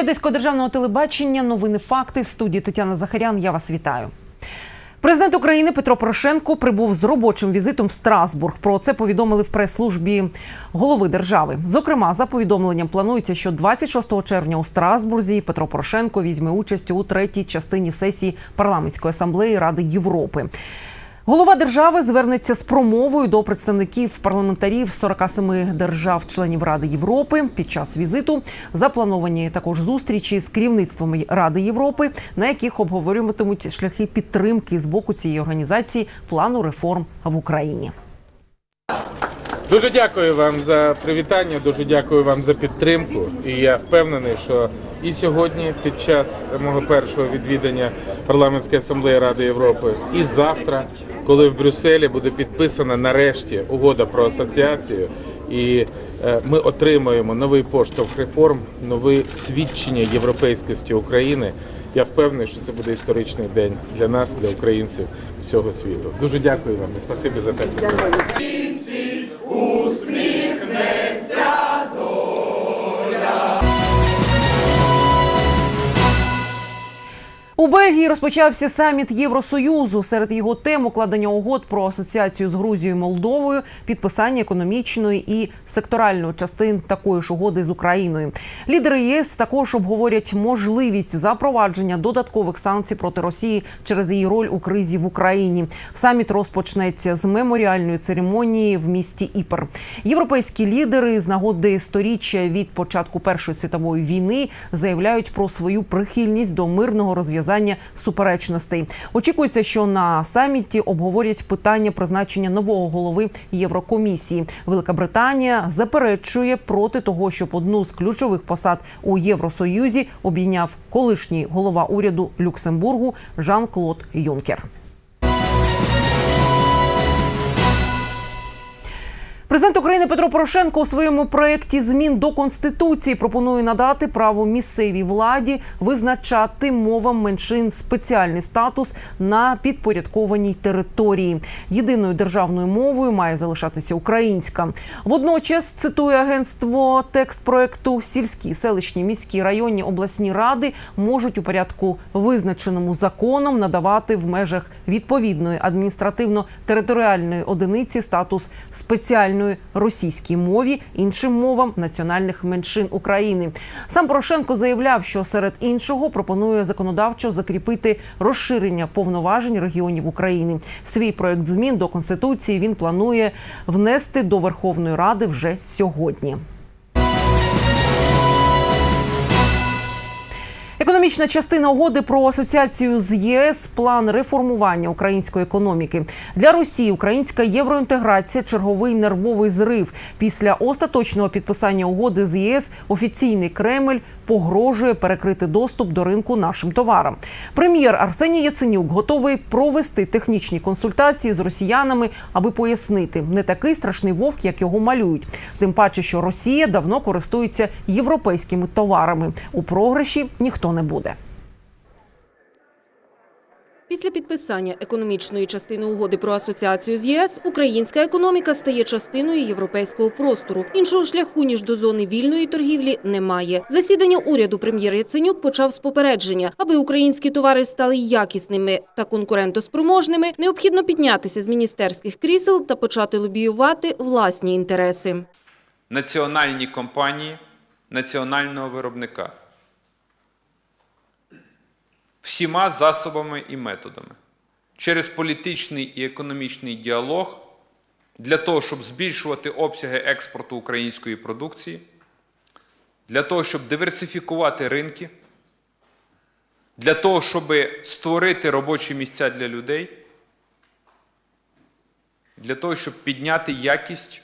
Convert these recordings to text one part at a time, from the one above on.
ефірі Одеського державного телебачення. Новини факти в студії Тетяна Захарян. Я вас вітаю. Президент України Петро Порошенко прибув з робочим візитом в Страсбург. Про це повідомили в прес-службі голови держави. Зокрема, за повідомленням планується, що 26 червня у Страсбурзі Петро Порошенко візьме участь у третій частині сесії парламентської асамблеї Ради Європи. Голова держави звернеться з промовою до представників парламентарів 47 держав-членів Ради Європи. Під час візиту заплановані також зустрічі з керівництвом Ради Європи, на яких обговорюватимуть шляхи підтримки з боку цієї організації плану реформ в Україні. Дуже дякую вам за привітання, дуже дякую вам за підтримку. І я впевнений, що і сьогодні, під час мого першого відвідання парламентської асамблеї Ради Європи, і завтра, коли в Брюсселі буде підписана нарешті угода про асоціацію, і е, ми отримаємо новий поштовх реформ, нове свідчення європейськості України. Я впевнений, що це буде історичний день для нас, для українців всього світу. Дуже дякую вам і спасибі за те. Бельгії розпочався саміт Євросоюзу. Серед його тем укладення угод про асоціацію з Грузією і Молдовою, підписання економічної і секторальної частин такої ж угоди з Україною. Лідери ЄС також обговорять можливість запровадження додаткових санкцій проти Росії через її роль у кризі в Україні. Саміт розпочнеться з меморіальної церемонії в місті Іпер. Європейські лідери з нагоди сторіччя від початку Першої світової війни заявляють про свою прихильність до мирного розв'язання суперечностей. Очікується, що на саміті обговорять питання призначення нового голови Єврокомісії. Велика Британія заперечує проти того, щоб одну з ключових посад у Євросоюзі обійняв колишній голова уряду Люксембургу Жан-Клод Юнкер. Президент України Петро Порошенко у своєму проєкті змін до конституції пропонує надати право місцевій владі визначати мовам меншин спеціальний статус на підпорядкованій території. Єдиною державною мовою має залишатися українська. Водночас цитує агентство текст проекту сільські, селищні, міські, районні обласні ради можуть у порядку визначеному законом надавати в межах відповідної адміністративно-територіальної одиниці статус спеціальної російській мові іншим мовам національних меншин України. Сам Порошенко заявляв, що серед іншого пропонує законодавчо закріпити розширення повноважень регіонів України. Свій проект змін до конституції він планує внести до Верховної Ради вже сьогодні. Економічна частина угоди про асоціацію з ЄС план реформування української економіки для Росії. Українська євроінтеграція черговий нервовий зрив. Після остаточного підписання угоди з ЄС офіційний Кремль погрожує перекрити доступ до ринку нашим товарам. Прем'єр Арсеній Яценюк готовий провести технічні консультації з росіянами, аби пояснити, не такий страшний вовк, як його малюють. Тим паче, що Росія давно користується європейськими товарами. У програші ніхто не буде. Після підписання економічної частини угоди про асоціацію з ЄС українська економіка стає частиною європейського простору. Іншого шляху ніж до зони вільної торгівлі немає. Засідання уряду прем'єр Яценюк почав з попередження, аби українські товари стали якісними та конкурентоспроможними. Необхідно піднятися з міністерських крісел та почати лобіювати власні інтереси. національні компанії національного виробника всіма засобами і методами через політичний і економічний діалог для того, щоб збільшувати обсяги експорту української продукції, для того, щоб диверсифікувати ринки, для того, щоб створити робочі місця для людей, для того, щоб підняти якість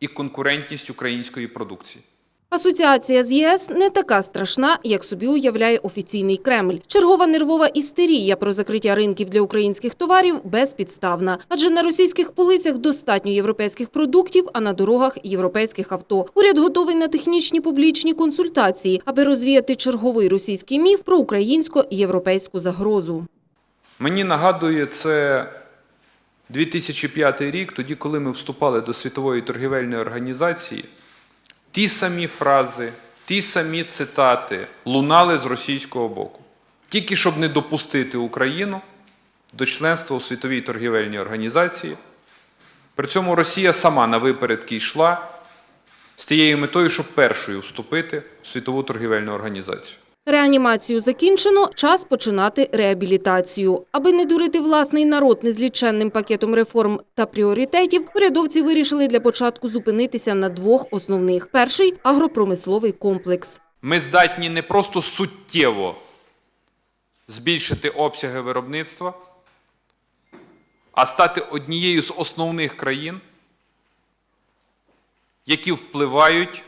і конкурентність української продукції. Асоціація з ЄС не така страшна, як собі уявляє офіційний Кремль. Чергова нервова істерія про закриття ринків для українських товарів безпідставна. Адже на російських полицях достатньо європейських продуктів, а на дорогах європейських авто. Уряд готовий на технічні публічні консультації, аби розвіяти черговий російський міф про українсько-європейську загрозу. Мені нагадує це 2005 рік, тоді, коли ми вступали до Світової торгівельної організації, ті самі фрази, ті самі цитати лунали з російського боку. Тільки щоб не допустити Україну до членства у Світовій торгівельній організації. При цьому Росія сама на випередки йшла з тією метою, щоб першою вступити в Світову торгівельну організацію. Реанімацію закінчено, час починати реабілітацію. Аби не дурити власний народ незліченним пакетом реформ та пріоритетів, урядовці вирішили для початку зупинитися на двох основних. Перший – агропромисловий комплекс. Ми здатні не просто суттєво збільшити обсяги виробництва, а стати однією з основних країн, які впливають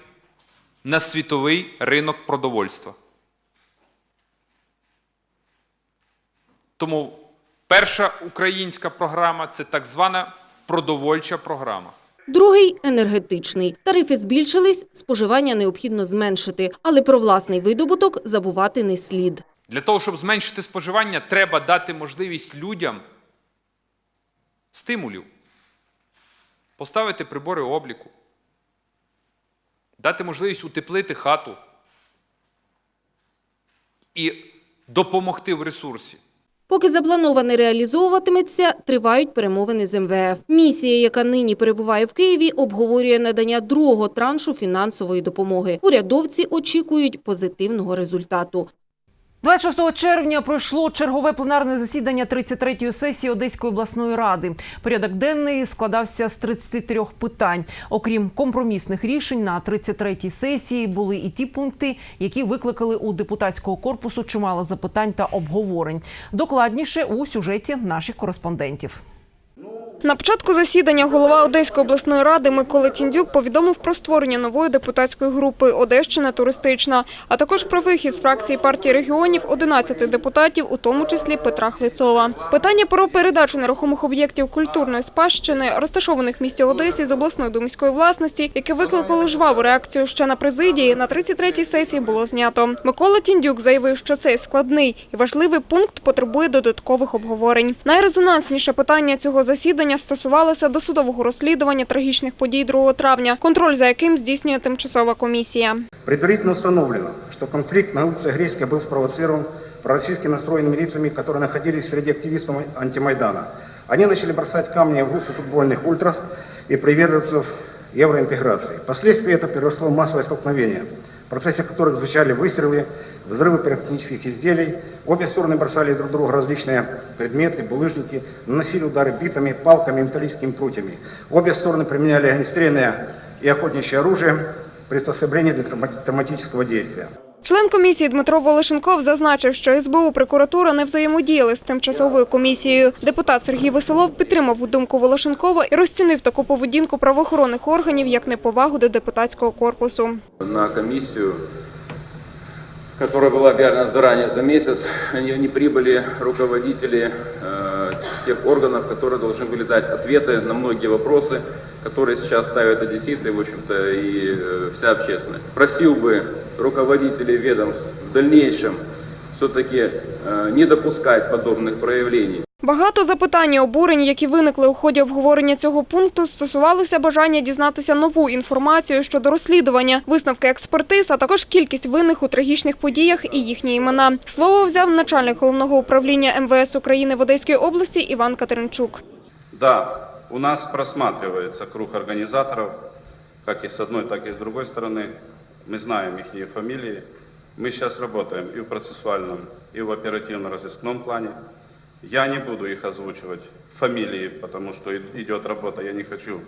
на світовий ринок продовольства. Тому перша українська програма це так звана продовольча програма. Другий – енергетичний. Тарифи збільшились, споживання необхідно зменшити. Але про власний видобуток забувати не слід. Для того, щоб зменшити споживання, треба дати можливість людям стимулів, поставити прибори обліку, дати можливість утеплити хату і допомогти в ресурсі. Поки заплановане реалізовуватиметься, тривають перемовини з МВФ. Місія, яка нині перебуває в Києві, обговорює надання другого траншу фінансової допомоги. Урядовці очікують позитивного результату. 26 червня пройшло чергове пленарне засідання 33-ї сесії Одеської обласної ради. Порядок денний складався з 33 питань. Окрім компромісних рішень на 33-й сесії були і ті пункти, які викликали у депутатського корпусу чимало запитань та обговорень. Докладніше у сюжеті наших кореспондентів. На початку засідання голова Одеської обласної ради Микола Тіндюк повідомив про створення нової депутатської групи «Одещина туристична», а також про вихід з фракції партії регіонів 11 депутатів, у тому числі Петра Хлицова. Питання про передачу нерухомих об'єктів культурної спадщини, розташованих в місті Одесі з обласної до міської власності, яке викликало жваву реакцію ще на президії, на 33-й сесії було знято. Микола Тіндюк заявив, що цей складний і важливий пункт потребує додаткових обговорень. Найрезонансніше питання цього засідання стосувалося досудового розслідування трагічних подій 2 травня, контроль за яким здійснює тимчасова комісія. Предварительно установлено, что конфликт на улице Грейской был спровоцирован пророссийски настроенными лицами, которые находились среди активистов антимайдана. Они начали бросать камни в руки футбольных ультрас и приверженцев евроинтеграции. Впоследствии это переросло в массовое столкновение, в процессе которых звучали выстрелы, взрывы пиротехнических изделий. Обе стороны бросали друг другу различные предметы, булыжники, наносили удары битами, палками и металлическими прутьями. Обе стороны применяли огнестрельное и охотничье оружие, приспособление для травма- травматического действия. Член комісії Дмитро Волошенков зазначив, що СБУ прокуратура не взаємодіяли з тимчасовою комісією. Депутат Сергій Веселов підтримав думку Волошенкова і розцінив таку поведінку правоохоронних органів як неповагу до депутатського корпусу. на комиссию, которая была объявлена заранее за месяц, не, не прибыли руководители э, тех органов, которые должны были дать ответы на многие вопросы, которые сейчас ставят одесситы, в общем-то, и э, вся общественность. Просил бы руководителей ведомств в дальнейшем все-таки э, не допускать подобных проявлений. Багато запитань і обурень, які виникли у ході обговорення цього пункту, стосувалися бажання дізнатися нову інформацію щодо розслідування, висновки експертиз, а також кількість винних у трагічних подіях і їхні імена. Слово взяв начальник головного управління МВС України в Одеській області Іван Катеринчук. Да, у нас просматривается круг организаторов, как и с одной, так и с другой стороны. Мы знаем их фамилии. Мы сейчас работаем и в процессуальном, и в оперативно-розыскном плане. Я не буду их озвучивать, фамилии, потому что идет работа, я не хочу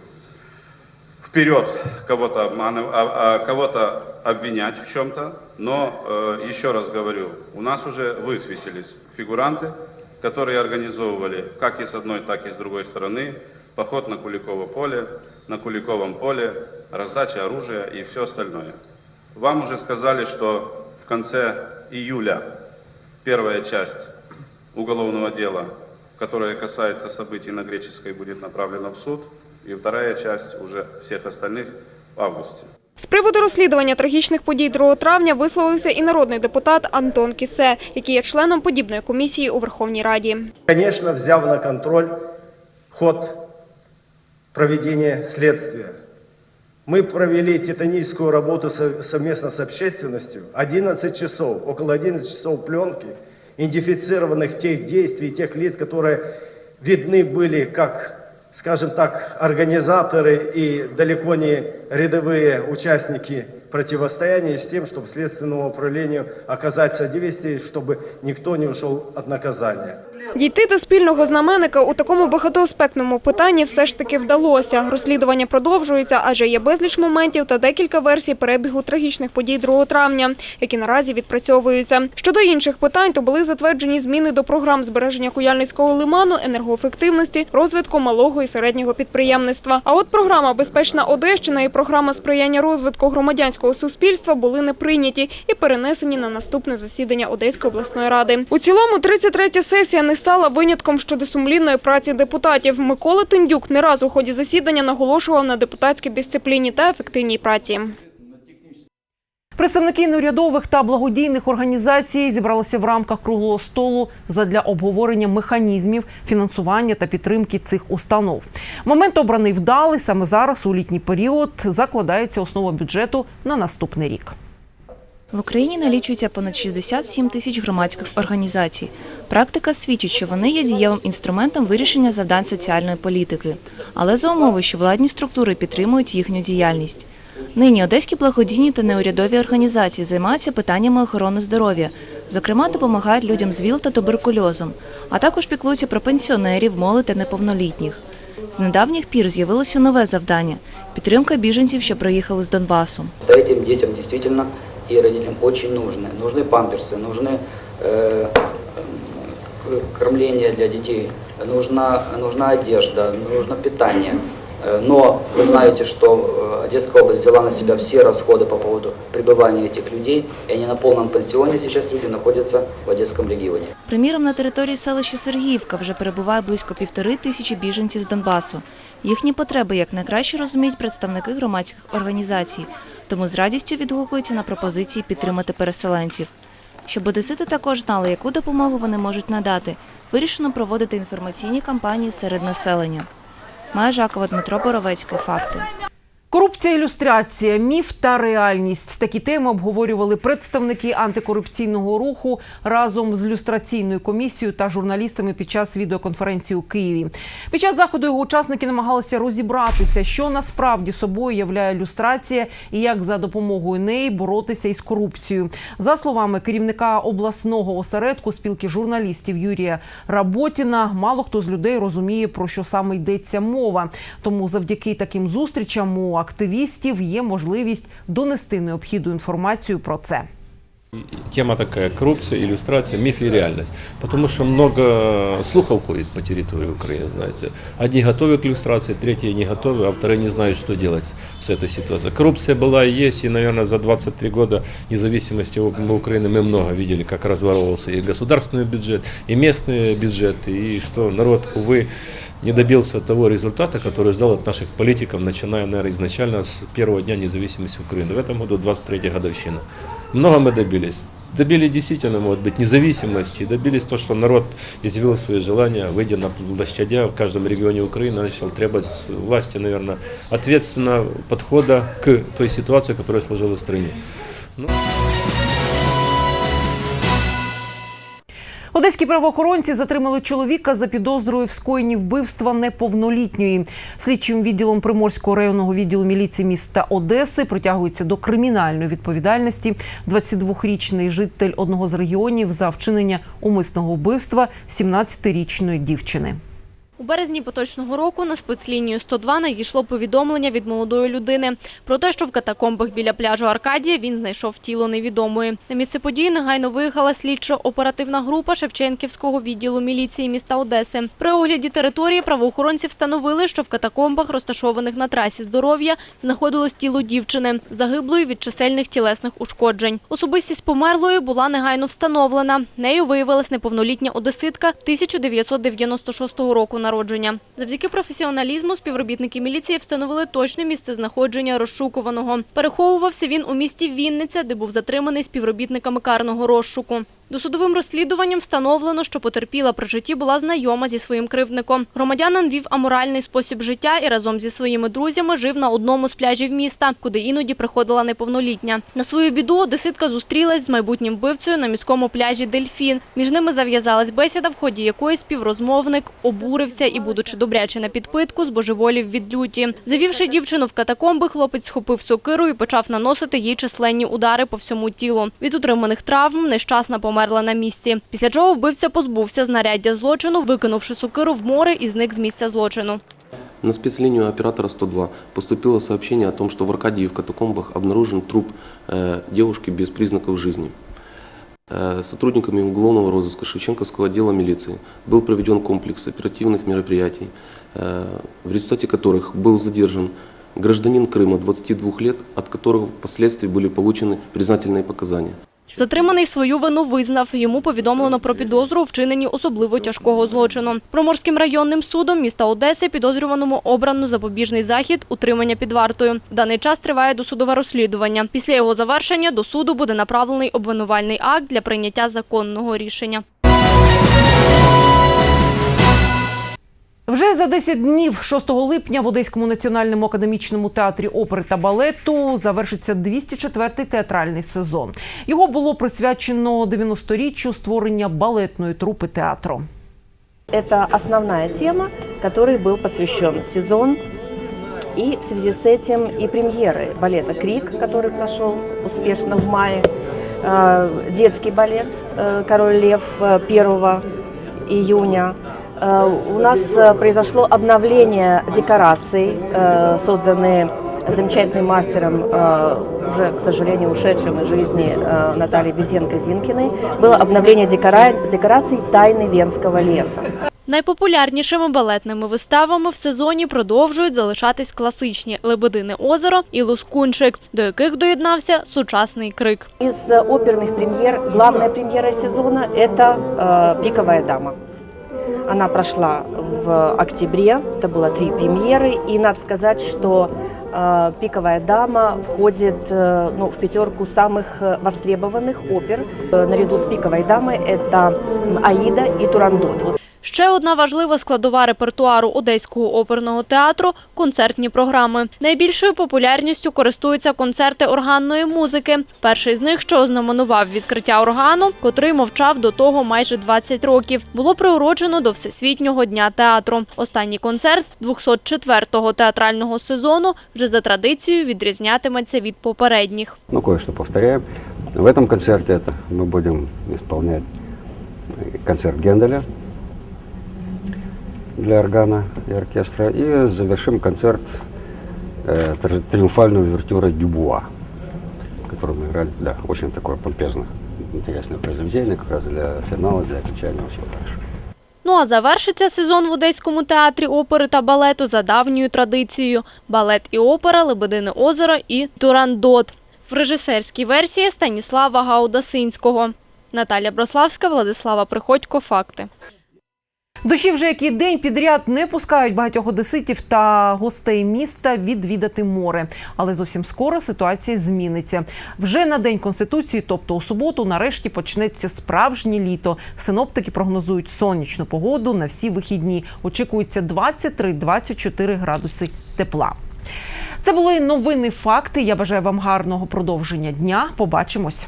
вперед кого-то обманывать, а, а кого-то обвинять в чем-то. Но э, еще раз говорю, у нас уже высветились фигуранты, которые организовывали как и с одной, так и с другой стороны поход на Куликово поле, на Куликовом поле, раздача оружия и все остальное. Вам уже сказали, что в конце июля первая часть уголовного дела, которая касается событий на Греческой, будет направлена в суд, и вторая часть уже всех остальных в августе. З приводу розслідування трагічних подій 2 травня висловився і народний депутат Антон Кісе, який є членом подібної комісії у Верховній Раді. конечно, взял на контроль ход проведения следствия. Мы провели титаническую работу со- совместно с общественностью. 11 часов, около 11 часов пленки, идентифицированных тех действий, тех лиц, которые видны были как, скажем так, организаторы и далеко не рядовые участники противостояния с тем, чтобы следственному управлению оказать содействие, чтобы никто не ушел от наказания. Дійти до спільного знаменника у такому багатоаспектному питанні все ж таки вдалося. Розслідування продовжується, адже є безліч моментів та декілька версій перебігу трагічних подій 2 травня, які наразі відпрацьовуються. Щодо інших питань, то були затверджені зміни до програм збереження Куяльницького лиману, енергоефективності, розвитку малого і середнього підприємництва. А от програма Безпечна Одещина і програма сприяння розвитку громадянського суспільства були не прийняті і перенесені на наступне засідання Одеської обласної ради. У цілому 33-я сесія не стала винятком щодо сумлінної праці депутатів. Микола Тиндюк не раз у ході засідання наголошував на депутатській дисципліні та ефективній праці. Представники неурядових та благодійних організацій зібралися в рамках круглого столу задля обговорення механізмів фінансування та підтримки цих установ. Момент обраний вдалий. Саме зараз, у літній період, закладається основа бюджету на наступний рік. В Україні налічується понад 67 тисяч громадських організацій. Практика свідчить, що вони є дієвим інструментом вирішення завдань соціальної політики, але за умови, що владні структури підтримують їхню діяльність. Нині одеські благодійні та неурядові організації займаються питаннями охорони здоров'я, зокрема, допомагають людям з ВІЛ та туберкульозом, а також піклуються про пенсіонерів, молодь та неповнолітніх. З недавніх пір з'явилося нове завдання підтримка біженців, що приїхали з Донбасу. Да, этим детям действительно и родителям очень нужны. Нужны памперсы, нужны э, к- кормление для детей, нужна, нужна одежда, нужно питание. Э, Но вы знаете, что э, Одесская область взяла на себя все расходы по поводу пребывания этих людей, и они на полном пенсионе сейчас люди находятся в Одесском регионе. Приміром, на території селища Сергіївка вже перебуває близько півтори тисячі біженців з Донбасу. Їхні потреби як найкраще розуміють представники громадських організацій, тому з радістю відгукуються на пропозиції підтримати переселенців. Щоб одесити також знали, яку допомогу вони можуть надати, вирішено проводити інформаційні кампанії серед населення. Майя Жакова, Дмитро Боровецький. Факти. Корупція, ілюстрація, міф та реальність. Такі теми обговорювали представники антикорупційного руху разом з люстраційною комісією та журналістами під час відеоконференції у Києві. Під час заходу його учасники намагалися розібратися, що насправді собою являє люстрація і як за допомогою неї боротися із корупцією. За словами керівника обласного осередку спілки журналістів Юрія Работіна, мало хто з людей розуміє про що саме йдеться мова. Тому завдяки таким зустрічам у активістів є можливість донести необхідну інформацію про це. Тема такая – коррупция, иллюстрация, миф и реальность. Потому что много слухов ходит по территории Украины, знаете. Одни готовы к иллюстрации, третьи не готовы, а вторые не знают, что делать с этой ситуацией. Коррупция была и есть, и, наверное, за 23 года независимости У- мы Украины мы много видели, как разворовывался и государственный бюджет, и местные бюджеты, и что народ, увы, не добился того результата, который ждал от наших политиков, начиная, наверное, изначально с первого дня независимости Украины. В этом году 23 годовщина. Много мы добились. Добили действительно, может быть, независимости, добились то, что народ изъявил свои желания, выйдя на площадя в каждом регионе Украины, начал требовать власти, наверное, ответственного подхода к той ситуации, которая сложилась в стране. Ну, Одеські правоохоронці затримали чоловіка за підозрою в скоєнні вбивства неповнолітньої. Слідчим відділом Приморського районного відділу міліції міста Одеси притягується до кримінальної відповідальності 22-річний житель одного з регіонів за вчинення умисного вбивства 17-річної дівчини. У березні поточного року на спецлінію 102 надійшло повідомлення від молодої людини про те, що в катакомбах біля пляжу Аркадія він знайшов тіло невідомої. На місце події негайно виїхала слідчо-оперативна група Шевченківського відділу міліції міста Одеси. При огляді території правоохоронці встановили, що в катакомбах, розташованих на трасі здоров'я, знаходилось тіло дівчини, загиблої від чисельних тілесних ушкоджень. Особистість померлої була негайно встановлена. Нею виявилась неповнолітня одеситка 1996 року народження. Завдяки професіоналізму співробітники міліції встановили точне місце знаходження розшукуваного. Переховувався він у місті Вінниця, де був затриманий співробітниками карного розшуку. Досудовим розслідуванням встановлено, що потерпіла при житті була знайома зі своїм кривдником. Громадянин вів аморальний спосіб життя і разом зі своїми друзями жив на одному з пляжів міста, куди іноді приходила неповнолітня. На свою біду одеситка зустрілась з майбутнім вбивцею на міському пляжі Дельфін. Між ними зав'язалась бесіда, в ході якої співрозмовник обурився і, будучи добряче на підпитку, збожеволів від люті. Завівши дівчину в катакомби, хлопець схопив сокиру і почав наносити їй численні удари по всьому тілу. Від отриманих травм нещасна померла на місці. Після чого вбивця позбувся знаряддя злочину, викинувши сокиру в море і зник з місця злочину. На спецлинию оператора 102 поступило сообщение о том, что в Аркадии в катакомбах обнаружен труп э, девушки без признаков жизни. Э, сотрудниками уголовного розыска Шевченковского отдела милиции был проведен комплекс оперативных мероприятий, э, в результате которых был задержан гражданин Крыма 22 лет, от которого впоследствии были получены признательные показания. Затриманий свою вину визнав. Йому повідомлено про підозру у вчиненні особливо тяжкого злочину. Проморським районним судом міста Одеси підозрюваному обрано запобіжний захід утримання під вартою. В даний час триває досудове розслідування. Після його завершення до суду буде направлений обвинувальний акт для прийняття законного рішення. Вже за 10 днів, 6 липня, в Одеському національному академічному театрі опери та балету завершиться 204-й театральний сезон. Його було присвячено 90-річчю створення балетної трупи театру. Это основная тема, которой был посвящен сезон. И в связи с этим и премьеры балета «Крик», который прошел успешно в мае, э, детский балет э, «Король лев» э, 1 июня. Э, У нас э, произошло обновление декораций, э, созданные замечательным мастером, э, уже, к сожалению, ушедшим из жизни э, Натальей Безенко-Зинкиной. Было обновление декора- декораций «Тайны Венского леса». Найпопулярнішими балетними виставами в сезоні продовжують залишатись класичні «Лебедине озеро» і «Лускунчик», до яких доєднався сучасний крик. Из э, оперных премьер, главная премьера сезона – это э, «Пиковая дама». Она прошла в октябре, это было три премьеры, и надо сказать, что э, «Пиковая дама» входит э, ну, в пятерку самых э, востребованных опер. Э, наряду с «Пиковой дамой» это м, «Аида» и «Турандот». Вот Ще одна важлива складова репертуару Одеського оперного театру – концертні програми. Найбільшою популярністю користуються концерти органної музики. Перший з них, що ознаменував відкриття органу, котрий мовчав до того майже 20 років, було приурочено до Всесвітнього дня театру. Останній концерт 204-го театрального сезону вже за традицією відрізнятиметься від попередніх. Ну, кое-что повторяем. В этом концерте это мы будем исполнять концерт Генделя для органа и оркестра. И завершим концерт э, тр- триумфальной увертюрой Дюбуа, которую мы играли. Да, очень такое помпезное, интересное произведение, как раз для финала, для окончания всего дальше. Ну а завершиться сезон в Одеському театрі опери та балету за давньою традицією – балет і опера, Лебедине озеро і Турандот. В режисерській версії Станіслава Гаудасинського. Наталя Брославська, Владислава Приходько. Факти. Дощі вже який день підряд не пускають багатьох одеситів та гостей міста відвідати море. Але зовсім скоро ситуація зміниться. Вже на день конституції, тобто у суботу, нарешті почнеться справжнє літо. Синоптики прогнозують сонячну погоду на всі вихідні. Очікується 23-24 градуси тепла. Це були новини. Факти. Я бажаю вам гарного продовження дня. Побачимось.